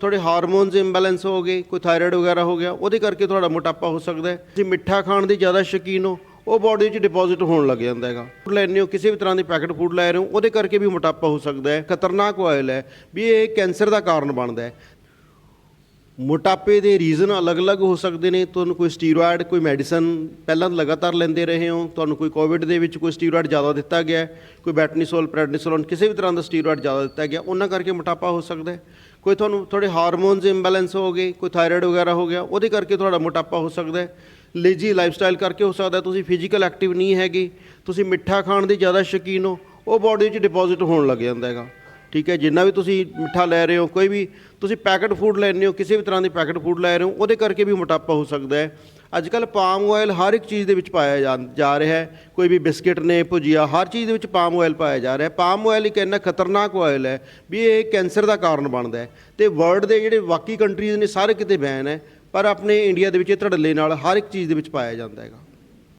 ਤੁਹਾਡੇ hormones imbalance ਹੋ ਗਏ, ਕੋਈ ਥਾਇਰਾਇਡ ਵਗੈਰਾ ਹੋ ਗਿਆ, ਉਹਦੇ ਕਰਕੇ ਤੁਹਾਡਾ ਮੋਟਾਪਾ ਹੋ ਸਕਦਾ ਹੈ। ਤੁਸੀਂ ਮਿੱਠਾ ਖਾਣ ਦੀ ਜ਼ਿਆਦਾ ਸ਼ੌਕੀਨ ਹੋ, ਉਹ ਬਾਡੀ 'ਚ ਡਿਪੋਜ਼ਿਟ ਹੋਣ ਲੱਗ ਜਾਂਦਾ ਹੈਗਾ। ਫੂਡ ਲੈਂਦੇ ਹੋ, ਕਿਸੇ ਵੀ ਤਰ੍ਹਾਂ ਦੇ ਪੈਕਟ ਫੂਡ ਲੈ ਰਹੇ ਹੋ, ਉਹਦੇ ਕਰਕੇ ਵੀ ਮੋਟਾਪਾ ਹੋ ਸਕਦਾ ਹੈ, ਖਤਰਨਾਕ ਆਇਲ ਹੈ, ਵੀ ਇਹ ਕੈਂਸਰ ਦਾ ਕਾਰਨ ਬਣਦਾ ਹੈ। ਮੋਟਾਪੇ ਦੇ ਰੀਜ਼ਨ ਅਲੱਗ-ਅਲੱਗ ਹੋ ਸਕਦੇ ਨੇ, ਤੁਹਾਨੂੰ ਕੋਈ ਸਟੀਰੋਇਡ ਕੋਈ ਮੈਡੀਸਨ ਪਹਿਲਾਂ ਲਗਾਤਾਰ ਲੈਂਦੇ ਰਹੇ ਹੋ, ਤੁਹਾਨੂੰ ਕੋਈ ਕੋਵਿਡ ਦੇ ਵਿੱਚ ਕੋਈ ਸਟੀਰੋਇਡ ਜ਼ਿਆਦਾ ਦਿੱਤਾ ਗਿਆ ਕੋਈ ਬੈਟਨੀਸੋਲ ਪ੍ਰੈਡਨੀਸੋਲੋਨ ਕਿਸੇ ਵੀ ਤਰ੍ਹਾਂ ਦਾ ਸਟੀਰੋਇਡ ਜ਼ਿਆਦਾ ਦਿੱਤਾ ਗਿਆ, ਉਹਨਾਂ ਕਰਕੇ ਮੋਟਾਪਾ ਹੋ ਸਕਦਾ ਹੈ। ਕੋਈ ਤੁਹਾਨੂੰ ਤੁਹਾਡੇ ਹਾਰਮੋਨਸ ਇੰਬੈਲੈਂਸ ਹੋ ਗਏ, ਕੋਈ ਥਾਇਰਾਇਡ ਵਗੈਰਾ ਹੋ ਗਿਆ, ਉਹਦੇ ਕਰਕੇ ਤੁਹਾਡਾ ਮੋਟਾਪਾ ਹੋ ਸਕਦਾ ਹੈ। ਲੇਜੀ ਲਾਈਫਸਟਾਈਲ ਕਰਕੇ ਹੋ ਸਕਦਾ ਤੁਸੀਂ ਫਿਜ਼ੀਕਲ ਐਕਟਿਵ ਨਹੀਂ ਹੈਗੇ, ਤੁਸੀਂ ਮਿੱਠਾ ਖਾਣ ਦੇ ਜ਼ਿਆਦਾ ਸ਼ੌਕੀਨ ਹੋ, ਉਹ ਬਾਡੀ 'ਚ ਡਿਪੋਜ਼ਿਟ ਹੋਣ ਲੱਗ ਜਾਂਦਾ ਹੈਗਾ। ਠੀਕ ਹੈ ਜਿੰਨਾ ਵੀ ਤੁਸੀਂ ਮਿੱਠਾ ਲੈ ਰਹੇ ਹੋ, ਕੋਈ ਵੀ ਤੁਸੀਂ ਪੈਕਟ ਫੂਡ ਲੈਂਦੇ ਹੋ, ਕਿਸੇ ਵੀ ਤਰ੍ਹਾਂ ਦੀ ਪੈਕਟ ਫੂਡ ਲੈ ਰਹੇ ਹੋ, ਉਹਦੇ ਕਰਕੇ ਵੀ ਮੋਟਾਪਾ ਹੋ ਸਕਦਾ ਹੈ। ਅੱਜ ਕੱਲ ਪਾਮ ਆਇਲ ਹਰ ਇੱਕ ਚੀਜ਼ ਦੇ ਵਿੱਚ ਪਾਇਆ ਜਾ- ਜਾ ਰਿਹਾ ਹੈ। ਕੋਈ ਵੀ ਬਿਸਕਟ ਨੇ, ਭੁਜੀਆ, ਹਰ ਚੀਜ਼ ਦੇ ਵਿੱਚ ਪਾਮ ਆਇਲ ਪਾਇਆ ਜਾ ਰਿਹਾ ਹੈ। ਪਾਮ ਆਇਲ ਇੱਕ ਇੰਨਾ ਖਤਰਨਾਕ ਆਇਲ ਹੈ ਵੀ ਇਹ ਕੈਂਸਰ ਦਾ ਕਾਰਨ ਬਣਦਾ ਹੈ। ਤੇ ਵਰਲਡ ਦੇ ਜਿਹੜੇ ਬਾਕੀ ਕੰਟਰੀਜ਼ ਨੇ, ਸਾਰੇ ਕਿਤੇ ਬੈਨ ਹੈ, ਪਰ ਆਪਣੇ ਇੰਡੀਆ ਦੇ ਵਿੱਚ ਇਹ ਧੜੱਲੇ ਨਾਲ ਹਰ ਇੱਕ ਚੀਜ਼ ਦੇ ਵਿੱਚ ਪਾਇਆ ਜਾਂਦਾ ਹੈਗਾ।